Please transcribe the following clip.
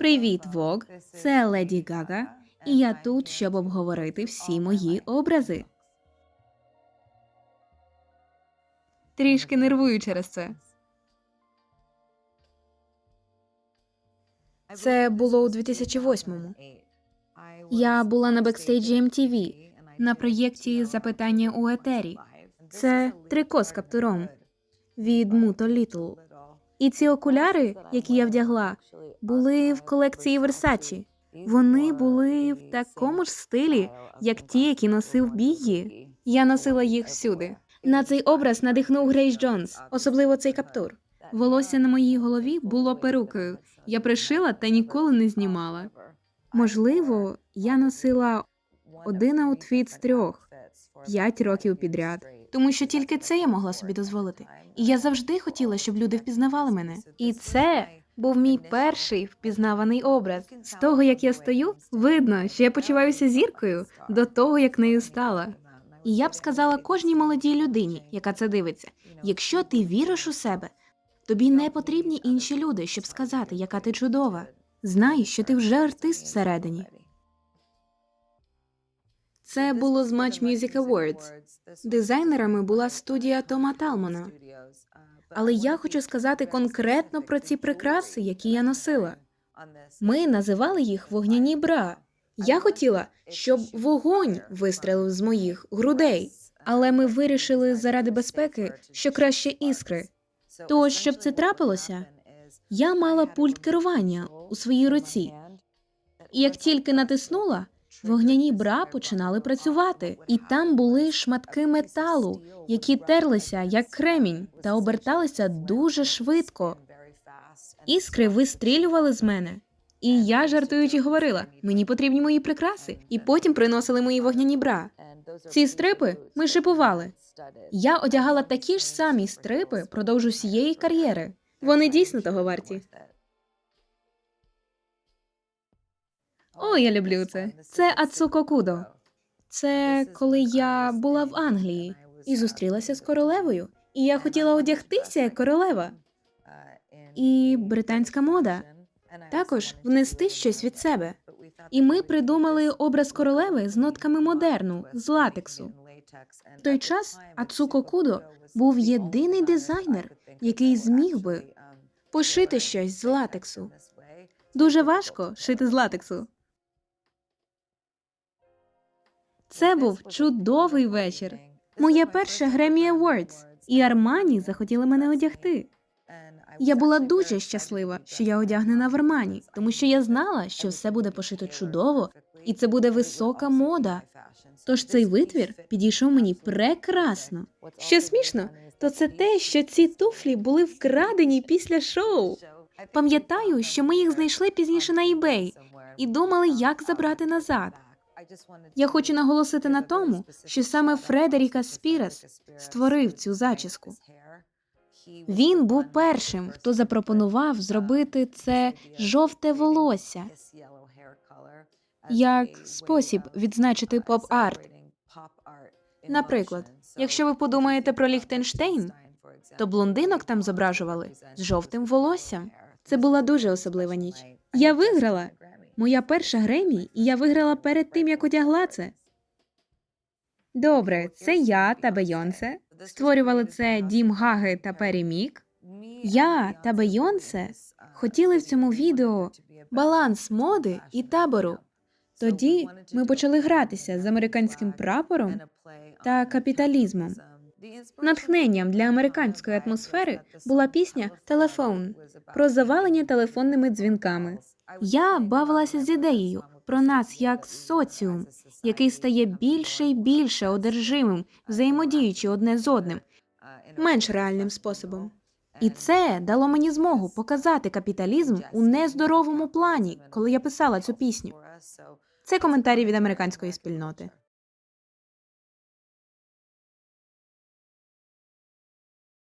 Привіт, Вог! Це Леді Гага, і я тут, щоб обговорити всі мої образи. Трішки нервую через це. Це було у 2008-му. Я була на бекстейджі MTV на проєкті Запитання у етері. Це трико з каптуром від Muto Little. І ці окуляри, які я вдягла, були в колекції Versace. Вони були в такому ж стилі, як ті, які носив Біггі. Я носила їх всюди. На цей образ надихнув Грейс Джонс, особливо цей каптур. Волосся на моїй голові було перукою. Я пришила та ніколи не знімала. Можливо, я носила один аутфіт з трьох п'ять років підряд, тому що тільки це я могла собі дозволити. І я завжди хотіла, щоб люди впізнавали мене. І це був мій перший впізнаваний образ. З того, як я стою, видно, що я почуваюся зіркою до того, як нею стала. І я б сказала кожній молодій людині, яка це дивиться: якщо ти віриш у себе, тобі не потрібні інші люди, щоб сказати, яка ти чудова. Знай, що ти вже артист всередині. Це було з Match Music Awards. Дизайнерами була студія Тома Талмана. Але я хочу сказати конкретно про ці прикраси, які я носила. Ми називали їх вогняні бра. Я хотіла, щоб вогонь вистрелив з моїх грудей, але ми вирішили заради безпеки, що краще іскри. То, щоб це трапилося, я мала пульт керування у своїй руці. І як тільки натиснула, вогняні бра починали працювати, і там були шматки металу, які терлися як кремінь та оберталися дуже швидко. Іскри вистрілювали з мене. І я жартуючи говорила: мені потрібні мої прикраси, і потім приносили мої вогняні бра. Ці стрипи ми шипували. Я одягала такі ж самі стрипи продовж усієї кар'єри. Вони дійсно того варті. О, я люблю це. Це Ацуко Кудо. Це коли я була в Англії і зустрілася з королевою. І я хотіла одягтися як королева. І британська мода також внести щось від себе. І ми придумали образ королеви з нотками модерну, з латексу. В той час Ацуко Кудо був єдиний дизайнер, який зміг би пошити щось з латексу. Дуже важко шити з латексу. Це був чудовий вечір. Моє перше Grammy Awards, і Армані захотіли мене одягти. Я була дуже щаслива, що я одягнена в Армані, тому що я знала, що все буде пошито чудово, і це буде висока мода. Тож цей витвір підійшов мені прекрасно. Що смішно, то це те, що ці туфлі були вкрадені після шоу. Пам'ятаю, що ми їх знайшли пізніше на eBay і думали, як забрати назад. Я хочу наголосити на тому, що саме Фредеріка Спірес створив цю зачіску. Він був першим, хто запропонував зробити це жовте волосся як спосіб відзначити поп-арт. Наприклад, якщо ви подумаєте про Ліхтенштейн, то блондинок там зображували з жовтим волоссям. Це була дуже особлива ніч. Я виграла. Моя перша Гремі, і я виграла перед тим, як одягла це. Добре, це я та Бейонсе. Створювали це Дім Гаги та Пері Мік. Я та Бейонсе хотіли в цьому відео баланс моди і табору. Тоді ми почали гратися з американським прапором та капіталізмом. Натхненням для американської атмосфери була пісня Телефон про завалення телефонними дзвінками. Я бавилася з ідеєю про нас як соціум, який стає більше і більше одержимим, взаємодіючи одне з одним, менш реальним способом. І це дало мені змогу показати капіталізм у нездоровому плані, коли я писала цю пісню. Це коментарі від американської спільноти.